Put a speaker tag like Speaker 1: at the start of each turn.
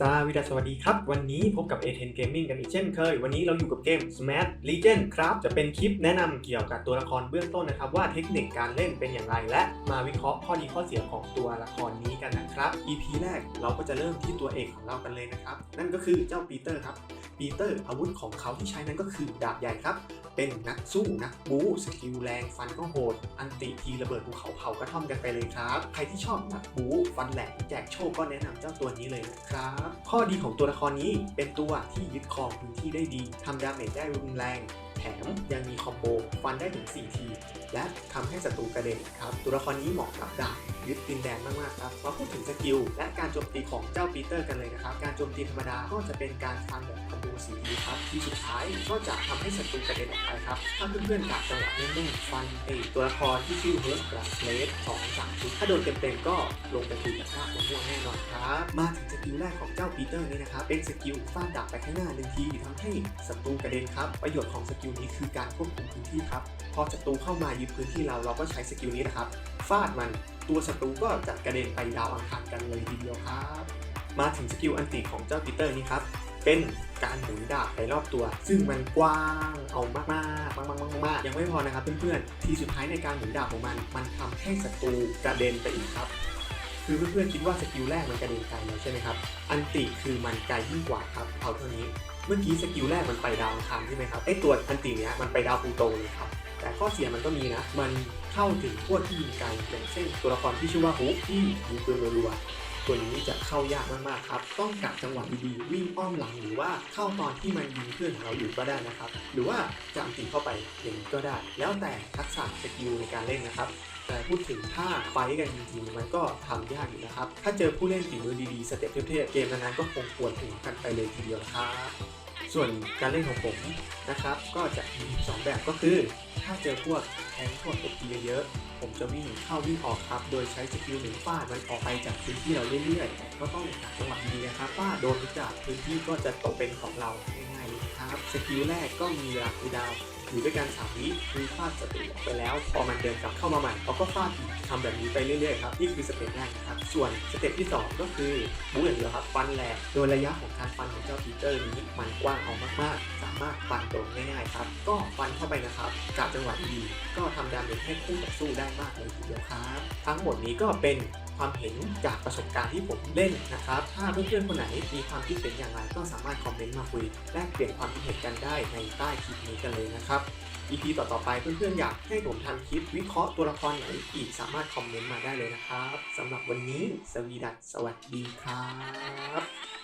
Speaker 1: สวัสดีสวัสดีครับ วันนี้พบกับ A10 Gaming กันอีกเช่นเคย วันนี้เราอยู่กับเกม Smash Legend ครับ จะเป็นคลิปแนะนำเกี่ยวกับตัวละครเบื้องต้นนะครับ ว่าเทคนิคการเล่นเป็นอย่างไรและมาวิเคราะห์ข้อดีข้อเสียของตัวละครนี้กันนะครับ EP แรกเราก็จะเริ่มที่ตัวเอกของเรากันเลยนะครับ นั่นก็คือเจ้าปีเตอร์ครับ ปีเตอร์อาวุธของเขาที่ใช้นั้นก็คือดาบใหญ่ครับ เป็นนักสู้นักบู๊สกิลแรง ฟันก็โหด อันติทีระเบิดภูเขาเผากระท่อมกันไปเลยครับ ใครที่ชอบนักบู๊ฟันแหลมแจกโชคก็แนะนำเจ้าตัวนี้เลยนะครับ ข้อดีของตัวละครนี้เป็นตัวที่ยึดครองพื้นที่ได้ดีทำดาเมจได้รุนแรงแถมยังมีคอมโบฟันได้ถึง 4 ที และทำให้ศัตรูกระเด็นครับ ตัวละครนี้เหมาะกับดาบ ยึดดินแดนมากๆครับมาพูดถึงสกิลและการโจมตีของเจ้าปีเตอร์กันเลยนะครับ การโจมตีธรรมดาก็จะเป็นการฟันแบบคอมโบสีทีครับ ที่สุดท้ายก็จะทำให้ศัตรูกระเด็นออกไปครับ ถ้าเพื่อนๆกัดจังหวะแน่นๆฟันไอตัวละครที่ชื่อเฮิร์สกราสเลสสองสามชุดถ้าโดนเต็มๆก็ลงไปคุยกับข้าวม่วงแน่นอนครับมาถึงสกิลแรกของเจ้าปีเตอร์นี้นะครับเป็นสกิลฟาดดาบไปข้างหน้าหนึ่งทีทำให้ศัตรูกระเด็นครับ ประโยชน์ของสกิลนี้คือการควบคุมพื้นที่ครับพอศัตรูเข้ามายึดพื้นที่เราเราก็ใช้สกิลนี้นะครับฟาดมัน ตัวศัตรูก็จะกระเด็นไปดาวอังคารกันเลยทีเดียวครับ มาถึงสกิลอันติของเจ้าปีเตอร์นี้ครับ เป็นการหมุนดาบไปรอบตัว ซึ่งมันกว้างเอามากๆมากๆมากๆมากยังไม่พอนะครับเพื่อนๆ ทีสุดท้ายในการหมุนดาบของมัน มันทำให้ศัตรูกระเด็นไปอีกครับคือเพื่อนๆคิดว่าสกิลแรกมันกระเด็นไกลแล้วใช่ไหมครับ อันติคือมันไกลยิ่งกว่าครับเอาเท่านี้ เมื่อกี้สกิลแรกมันไปดาวอังคารใช่ไหมครับไอตัวอันติเนี้ยมันไปดาวพลูโตเลยครับแต่ข้อเสียมันก็มีนะ มันเข้าถึงพวกที่ยิงไกลอย่างเช่นตัวละครที่ชื่อว่าฮุกที่ยิงปืนรัว ตัวนี้จะเข้ายากมากๆครับ ต้องกะจังหวะดีๆวิ่งอ้อมหลังหรือว่าเข้าตอนที่มันยิงเพื่อนของเราอยู่ก็ได้นะครับ หรือว่าจะอันติเข้าไปอย่างนี้ก็ได้ แล้วแต่ทักษะสกิลในการเล่นนะครับแต่พูดถึงถ้าไฟกันจริงๆมันก็ทำยากอยู่นะครับ ถ้าเจอผู้เล่นฝีมือดีๆ สเต็ปเทพๆเกมนั้นๆก็คงควรถึงกันไปเลยทีเดียวนะครับ ส่วนการเล่นของผมนะครับ ก็จะมีสองแบบก็คือ ถ้าเจอพวกแทงพวกตบตีเยอะๆผมจะวิ่งเข้าวิ่งออกครับ โดยใช้สกิลหนึ่งฟาดมันออกไปจากพื้นที่เราเรื่อยๆแต่ก็ต้องหาจังหวะดีนะครับฟาดโดนจากพื้นที่ก็จะตกเป็นของเราง่ายๆเลยครับสกิลแรกก็มีลาคูดาว อยู่ด้วยกันสามวิคือฟาดสเต็ปไปแล้ว พอมันเดินกลับเข้ามาใหม่เขาก็ฟาดอีกทำแบบนี้ไปเรื่อยๆครับนี่คือสเต็ปแรกนะครับส่วนสเต็ปที่สองก็คือบู๊อย่างเดียวครับฟันแหลกโดยระยะของการฟันของเจ้าปีเตอร์นี้มันกว้างเอามากๆ สามารถฟันตรงง่ายๆครับก็ฟันเข้าไปนะครับกาจังหวะดีก็ทำดาเมจให้คู่ต่อสู้ได้มากเลยทีเดียวครับ ทั้งหมดนี้ก็เป็น ความเห็นจากประสบการณ์ที่ผมเล่นนะครับ ถ้าเพื่อนๆคนไหนมีความคิดเห็นอย่างไรก็สามารถคอมเมนต์มาคุยแลกเปลี่ยนความคิดเห็นกันได้ในใต้คลิปนี้กันเลยนะครับ EP ต่อๆไปเพื่อนๆอยากให้ผมทำคลิปวิเคราะห์ตัวละครไหนอีกสามารถคอมเมนต์มาได้เลยนะครับสำหรับวันนี้สวีดัสสวัสดีครับ